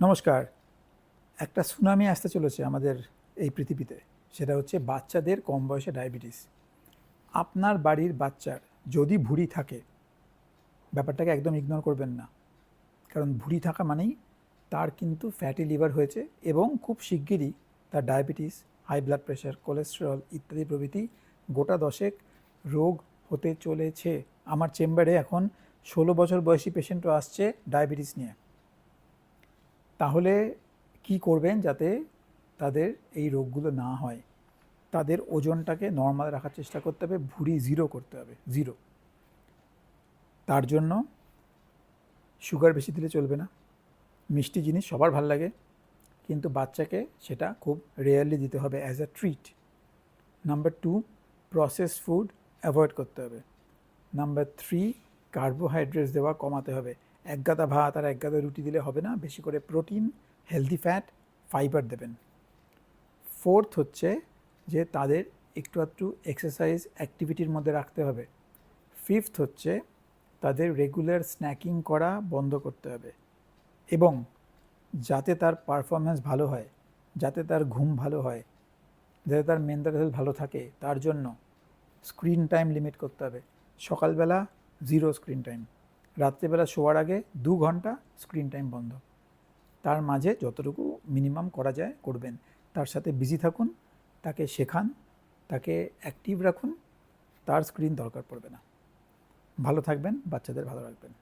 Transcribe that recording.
নমস্কার। একটা সুনামি আসতে চলেছে আমাদের এই পৃথিবীতে, সেটা হচ্ছে বাচ্চাদের কম বয়সে ডায়াবেটিস। আপনার বাড়ির বাচ্চার যদি ভুঁড়ি থাকে, ব্যাপারটাকে একদম ইগনোর করবেন না। কারণ ভুঁড়ি থাকা মানেই তার কিন্তু ফ্যাটি লিভার হয়েছে এবং খুব শিগগিরই তার diabetes high blood pressure cholesterol ইত্যাদি প্রভৃতি গোটা দশেক রোগ হতে চলেছে। আমার চেম্বারে এখন ষোলো বছর বয়সী পেশেন্টও আসছে ডায়াবেটিস নিয়ে। তাহলে কি করবেন যাতে তাদের এই রোগগুলো না হয়? তাদের ওজনটাকে নর্মাল রাখার চেষ্টা করতে হবে, ভুঁড়ি জিরো করতে হবে জিরো তার জন্য সুগার বেশি দিলে চলবে না। মিষ্টি জিনিস সবার ভালো লাগে, কিন্তু বাচ্চাকে সেটা খুব রেয়ারলি দিতে হবে as a treat number two process food avoid করতে হবে। নাম্বার থ্রি কার্বোহাইড্রেটস দেওয়া কমাতে হবে। এক গাদা ভাত আর এক গাদা রুটি দিলে হবে না, বেশি করে প্রোটিন হেলদি ফ্যাট ফাইবার দেবেন। ফোর্থ হচ্ছে যে তাদের একটু একটু এক্সারসাইজ অ্যাক্টিভিটির মধ্যে রাখতে হবে। ফিফথ হচ্ছে তাদের রেগুলার স্ন্যাকিং করা বন্ধ করতে হবে এবং যাতে তার পারফরমেন্স ভালো হয়, যাতে তার ঘুম ভালো হয়, যাতে তার মেন্টাল হেলথ ভালো থাকে, তার জন্য স্ক্রিন টাইম লিমিট করতে হবে। সকালবেলা জিরো স্ক্রিন টাইম রাত্রেবেলা শোয়ার আগে দু ঘণ্টা স্ক্রিন টাইম বন্ধ। তার মাঝে যতটুকু মিনিমাম করা যায় করবেন। তার সাথে বিজি থাকুন, তাকে শেখান, তাকে অ্যাক্টিভ রাখুন, তার স্ক্রিন দরকার পড়বে না। ভালো থাকবেন, বাচ্চাদের ভালো রাখবেন।